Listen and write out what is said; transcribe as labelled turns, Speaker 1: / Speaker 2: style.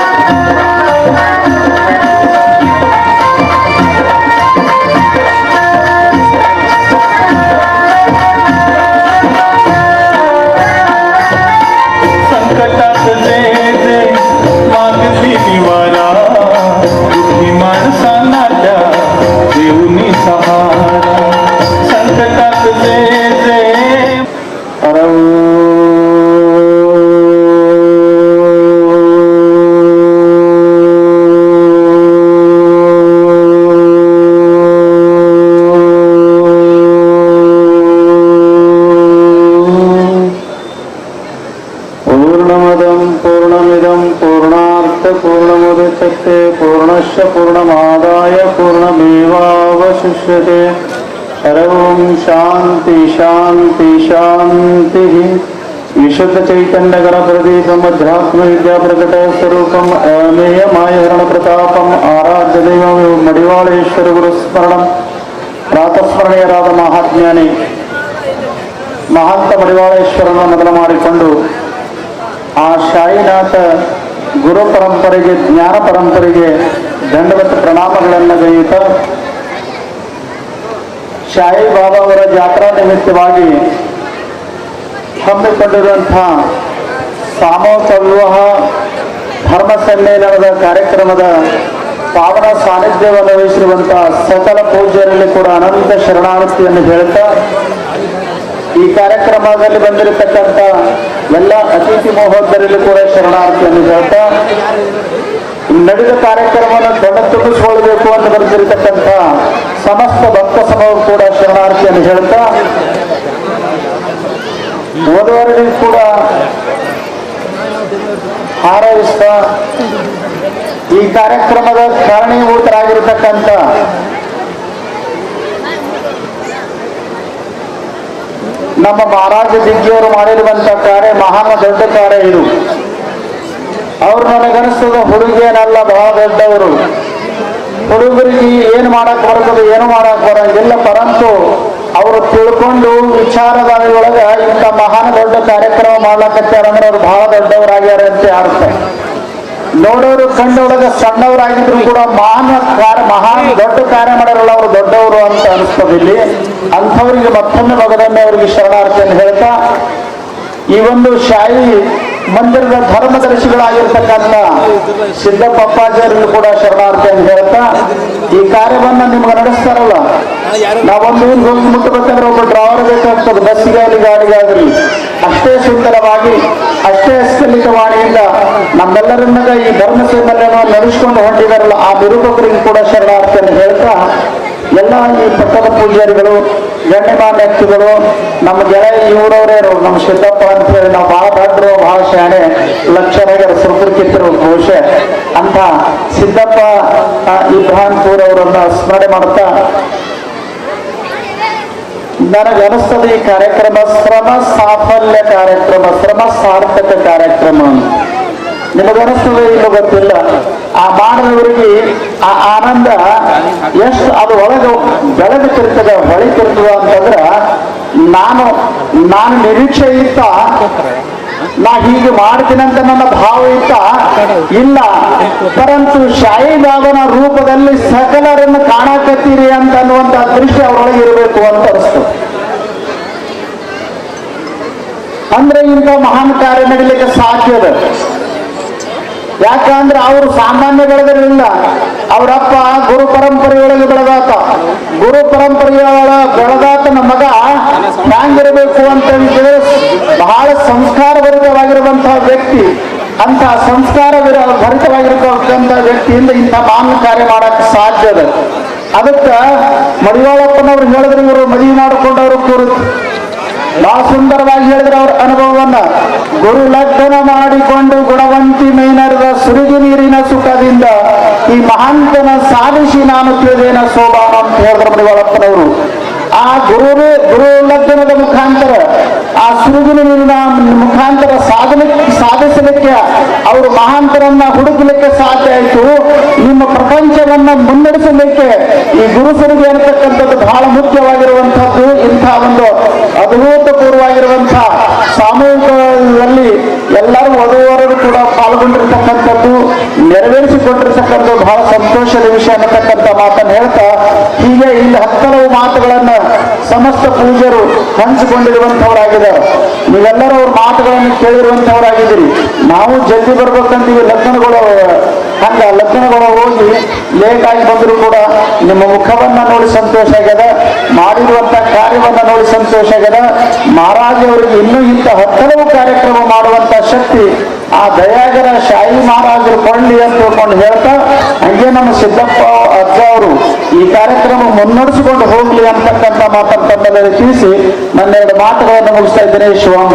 Speaker 1: Thank you. पूर्णमेवावशिष्यते पूर्णस्य पूर्णमादाय पूर्णमेवावशिष्यते सर्वं शान्ति शान्ति शान्तिः विशुद्धचैतन्यगणप्रदीपमध्यात्मविद्याप्रकट स्वरूपम् अमेयमायहरणप्रतापम् आराध्यदैवं मडिवाळेश्वर गुरुस्मरणं ಪ್ರಾತಸ್ಮರಣೀಯರಾದ ಮಹಾಜ್ಞಾನಿ ಮಹಾಂತ ಮಡಿವಾಳೇಶ್ವರನ ಮೊದಲು ಮಾಡಿಕೊಂಡು ಆ ಶಾಯಿನಾಥ ಗುರು ಪರಂಪರೆಗೆ, ಜ್ಞಾನ ಪರಂಪರೆಗೆ ದಂಡವತ್ತ ಪ್ರಣಾಮಗಳನ್ನು ಗೈಯುತ್ತ ಶಾಯಿ ಬಾಬಾ ಅವರ ಜಾತ್ರಾ ನಿಮಿತ್ತವಾಗಿ ಹಮ್ಮಿಕೊಂಡಿರುವಂತಹ ಸಾಮೂಹಿಕ ವಿವಾಹ ಧರ್ಮ ಸಮ್ಮೇಳನದ ಕಾರ್ಯಕ್ರಮದ ಪಾವನ ಸಾನ್ನಿಧ್ಯವನ್ನು ವಹಿಸಿರುವಂತಹ ಸಕಲ ಪೂಜೆಯಲ್ಲಿ ಕೂಡ ಅನಂತ ಶರಣಾರ್ಥಿಯನ್ನು ಹೇಳ್ತಾ ಈ ಕಾರ್ಯಕ್ರಮದಲ್ಲಿ ಬಂದಿರತಕ್ಕಂತ ಎಲ್ಲ ಅತಿಥಿ ಮಹೋದರಲ್ಲಿ ಕೂಡ ಶರಣಾರ್ಥಿಯನ್ನು ಹೇಳ್ತಾ ನಡೆದ ಕಾರ್ಯಕ್ರಮವನ್ನು ದೊಡ್ಡ ತುಂಬಿಸಿಕೊಳ್ಳಬೇಕು ಅಂತ ಬರೆದಿರತಕ್ಕಂಥ ಸಮಸ್ತ ಭಕ್ತ ಸಮೂಹ ಕೂಡ ಶರಣಾರ್ಥಿಯನ್ನು ಹೇಳ್ತಾ ಓದುವರಲ್ಲಿ ಕೂಡ ಹಾರೈಸ್ತಾ, ಈ ಕಾರ್ಯಕ್ರಮದ ಕಾರಣೀಭೂತರಾಗಿರ್ತಕ್ಕಂಥ ನಮ್ಮ ಮಹಾರಾಜ ಜಿಗ್ಗಿಯವರು ಮಾಡಿರುವಂತ ಕಾರ್ಯ, ಮಹಾನ ದೊಡ್ಡ ಕಾರ್ಯ ಇದು. ಅವ್ರು ನನಗನಿಸ್ತದ ಹುಡುಗಿಯನಲ್ಲ, ಬಹಳ ದೊಡ್ಡವರು. ಹುಡುಗರಿಗೆ ಏನು ಮಾಡಕ್ ಬರ್ತದೆ, ಏನು ಮಾಡಕ್ ಬರಂಗಿಲ್ಲ ಪರಂತು ಅವರು ತಿಳ್ಕೊಂಡು ವಿಚಾರದ ಒಳಗ ಇಂಥ ಮಹಾನ್ ದೊಡ್ಡ ಕಾರ್ಯಕ್ರಮ ಮಾಡ್ಲಕತ್ತಾರ ಅಂದ್ರೆ ಅವ್ರು ಬಹಳ ದೊಡ್ಡವರಾಗ್ಯಾರ ಅಂತ ಅರ್ಥ. ನೋಡೋರು ಕಂಡೊಳಗ ಸಣ್ಣವರಾಗಿದ್ರು ಕೂಡ ಮಹಾನ್ ಕಾರ್ಯ ಮಹಾನ್ ದೊಡ್ಡ ಕಾರ್ಯ ಮಾಡೋರಲ್ಲ ಅವರು ದೊಡ್ಡವರು ಅಂತ ಅನಿಸ್ತದೆ ಇಲ್ಲಿ. ಅಂಥವರಿಗೆ ಮತ್ತೊಮ್ಮೆ ಮಗದೊಮ್ಮೆ ಅವರಿಗೆ ಅಂತ ಹೇಳ್ತಾ, ಈ ಒಂದು ಶಾಯಿ ಮಂದಿರದ ಧರ್ಮದರ್ಶಿಗಳಾಗಿರ್ತಕ್ಕಂಥ ಸಿದ್ದಪ್ಪ ಕೂಡ ಕೂಡ ಅಂತ ಹೇಳ್ತಾ, ಈ ಕಾರ್ಯವನ್ನ ನಿಮ್ಗೆ ನಡೆಸ್ತಾರಲ್ಲ, ನಾವೊಂದು ಹೋಗಿ ಮುಟ್ಟಬೇಕಂದ್ರೆ ಒಬ್ಬ ಡ್ರಾವರ್ ಬೇಕಾಗ್ತದೆ ಬಸ್ಸಿಗೆ ಆಗಲಿ ಗಾಡಿಗಾಗಲಿ. ಅಷ್ಟೇ ಸುಂದರವಾಗಿ, ಅಷ್ಟೇ ಅಸ್ಕಲಿತವಾಣಿಯಿಂದ ನಮ್ಮೆಲ್ಲರನ್ನ ಈ ಧರ್ಮ ನಡೆಸ್ಕೊಂಡು ಹೊಂಟಿದಾರಲ್ಲ ಆ ನಿರೂಪಕರಿಗೆ ಕೂಡ ಶರಣಾರ್ಥಿಯನ್ನು ಹೇಳ್ತಾ, ಎಲ್ಲ ಈ ಪಟ್ಟದ ಪೂಜಾರಿಗಳು, ಗಣ್ಯಮಾನ್ಯ ವ್ಯಕ್ತಿಗಳು, ನಮ್ಮ ಗೆಳೆಯ ಇವರವರೇ ನಮ್ಮ ಸಿದ್ದಪ್ಪ ಅಂತ ಹೇಳಿ ನಾವು ಬಹಳ ದೊಡ್ಡರು ಬಹಳ ಶಾಣೆ ಲಕ್ಷಣಗರ ಸುರ್ಪುರ್ಕಿತ್ತರು ಬಹುಶಃ ಅಂತ ಸಿದ್ದಪ್ಪ ಇಬ್ರಾಹಿಂ ಇಬ್ರಾಹಿಂಪುರ್ ಅವರನ್ನ ಸ್ಮರಣೆ ಮಾಡ್ತಾ ನನಗೆ ಅನಿಸ್ತದೆ ಈ ಕಾರ್ಯಕ್ರಮ ಶ್ರಮ ಸಾಫಲ್ಯ ಕಾರ್ಯಕ್ರಮ, ಶ್ರಮ ಸಾರ್ಥಕ ಕಾರ್ಯಕ್ರಮ. ನಿಮಗನಿಸ್ತದೆ ಇಲ್ಲ ಗೊತ್ತಿಲ್ಲ. ಆ ಮಾಡಿದವರಿಗೆ ಆ ಆನಂದ ಎಷ್ಟು ಅದು ಒಳಗೆ ಬೆಳೆದಿರ್ತದೆ ಹೊಳಿತಿರ್ತದ ಅಂತಂದ್ರ ನಾನು ನಾನು ನಿರೀಕ್ಷೆ ಇತ್ತ, ನಾ ಹೀಗೆ ಮಾಡ್ತೀನಂತ ನನ್ನ ಭಾವ ಇತ್ತ, ಇಲ್ಲ. ಪರಂತು ಬಾಬನ ರೂಪದಲ್ಲಿ ಸಕಲರನ್ನು ಕಾಣಕತ್ತೀರಿ ಅಂತ ಅನ್ನುವಂತ ದೃಶ್ಯ ಅವರೊಳಗೆ ಇರಬೇಕು ಅಂತ ಅನಿಸ್ತು. ಅಂದ್ರೆ ಇಂಥ ಮಹಾನ್ ಕಾರ್ಯ ನಡೀಲಿಕ್ಕೆ ಸಾಧ್ಯದ ಯಾಕಂದ್ರೆ ಅವರು ಸಾಮಾನ್ಯ ಬೆಳೆದಿರಲಿಲ್ಲ ಅವರಪ್ಪ ಗುರು ಪರಂಪರೆಯೊಳಗೆ ಬೆಳೆದಾತ ಗುರು ಪರಂಪರೆಯೊಳ ಬೆಳೆದಾತನ ಮಗ ಹ್ಯಾಂಗಿರಬೇಕು ಅಂತ ಹೇಳಿದ್ರೆ ಬಹಳ ಸಂಸ್ಕಾರ ಭರಿತವಾಗಿರುವಂತಹ ವ್ಯಕ್ತಿ. ಅಂತ ಸಂಸ್ಕಾರ ಭರಿತವಾಗಿರ್ತಕ್ಕಂಥ ವ್ಯಕ್ತಿಯಿಂದ ಇಂಥ ಮಾನ ಕಾರ್ಯ ಮಾಡಕ್ ಸಾಧ್ಯ ಅದ. ಅದಕ್ಕೆ ಮಡಿವಾಳಪ್ಪನವ್ರು ಹೇಳಿದ್ರೆ ಇವರು ಮದುವೆ ಮಾಡಿಕೊಂಡವರು ಕೂರು. ಬಹಳ ಸುಂದರವಾಗಿ ಹೇಳಿದ್ರೆ ಅವ್ರ ಅನುಭವವನ್ನ. ಗುರು ಲಗ್ನ ಮಾಡಿಕೊಂಡು ಗುಣವಂತಿ ಮೈನರದ ಸುರುಗಿ ನೀರಿನ ಸುಖದಿಂದ ಈ ಮಹಾಂತನ ಸಾಧಿಸಿ ನಾನು ತಿಳಿದೇನ ಸೋಬಾನ ಅಂತ ಹೇಳಿದ್ರು ಆ ಗುರುವೇ ಗುರು ಲಗ್ನದ ಮುಖಾಂತರ, ಆ ಸುರುಗಿನ ನೀರಿನ ಮುಖಾಂತರ ಸಾಧನೆ ಸಾಧಿಸಲಿಕ್ಕೆ ಅವರು ಮಹಾಂತರನ್ನ ಹುಡುಕಲಿಕ್ಕೆ ಸಾಧ್ಯ ಆಯಿತು. ನಿಮ್ಮ ಪ್ರಪಂಚವನ್ನ ಮುನ್ನಡೆಸಲಿಕ್ಕೆ ಈ ಗುರು ಸುರುಗಿ ಅನ್ನತಕ್ಕಂಥದ್ದು ಬಹಳ ಮುಖ್ಯವಾಗಿರುವಂತಹದ್ದು ಇಂಥ ಒಂದು ಅದ್ಭುತಪೂರ್ವವಾಗಿರುವಂತಹ ಸಾಮೂಹಿಕದಲ್ಲಿ ಎಲ್ಲರೂ ವಧುವರರು ಕೂಡ ನೆರವೇರಿಸಿಕೊಂಡಿರ್ತಕ್ಕಂಥದ್ದು ಬಹಳ ಸಂತೋಷದ ವಿಷಯ ಅನ್ನತಕ್ಕಂಥ ಮಾತನ್ನು ಹೇಳ್ತಾ, ಹೀಗೆ ಇಲ್ಲಿ ಹತ್ತಲವು ಮಾತುಗಳನ್ನ ಸಮಸ್ತ ಪೂಜ್ಯರು ಹಂಚಿಕೊಂಡಿರುವಂತವರಾಗಿದ್ದಾರೆ ನೀವೆಲ್ಲರೂ ಅವ್ರ ಮಾತುಗಳನ್ನು ಕೇಳಿರುವಂತವರಾಗಿದ್ದೀರಿ ನಾವು ಜಲ್ದಿ ಬರ್ಬೇಕಂತೀವಿ, ಲಗ್ನಗಳು, ಹಂಗ ಲಗ್ನಗಳು ಹೋಗಿ ಲೇಟ್ ಆಗಿ ಬಂದರೂ ಕೂಡ ನಿಮ್ಮ ಮುಖವನ್ನ ನೋಡಿ ಸಂತೋಷ ಆಗ್ಯದ. ಮಾಡಿರುವಂತ ಕಾರ್ಯವನ್ನ ಮಹಾರಾಜವರಿಗೆ ಮಹಾರಾಜ ಅವರಿಗೆ ಇನ್ನೂ ಇಂಥ ಹತ್ತಲವು ಕಾರ್ಯಕ್ರಮ ಮಾಡುವಂತ ಶಕ್ತಿ ಆ ದಯಾಗರ ಶಾಹಿ ಮಹಾರಾಜರು ಕೊಳ್ಳಿ ಅಂತ ತಿಳ್ಕೊಂಡು ಹೇಳ್ತಾ, ಹಂಗೆ ನಮ್ಮ ಸಿದ್ದಪ್ಪ, ಅಜ್ಜ ಅವರು ಈ ಕಾರ್ಯಕ್ರಮ ಮುನ್ನಡೆಸಿಕೊಂಡು ಹೋಗ್ಲಿ ಅಂತಕ್ಕಂಥ ಮಾತನ್ನು ತಮ್ಮಲ್ಲಿ ತಿಳಿಸಿ ನನ್ನ ಎರಡು ಮಾತುಗಳನ್ನು ಮುಗಿಸ್ತಾ ಇದ್ದೇನೆ. ಶಿವಾಂಬ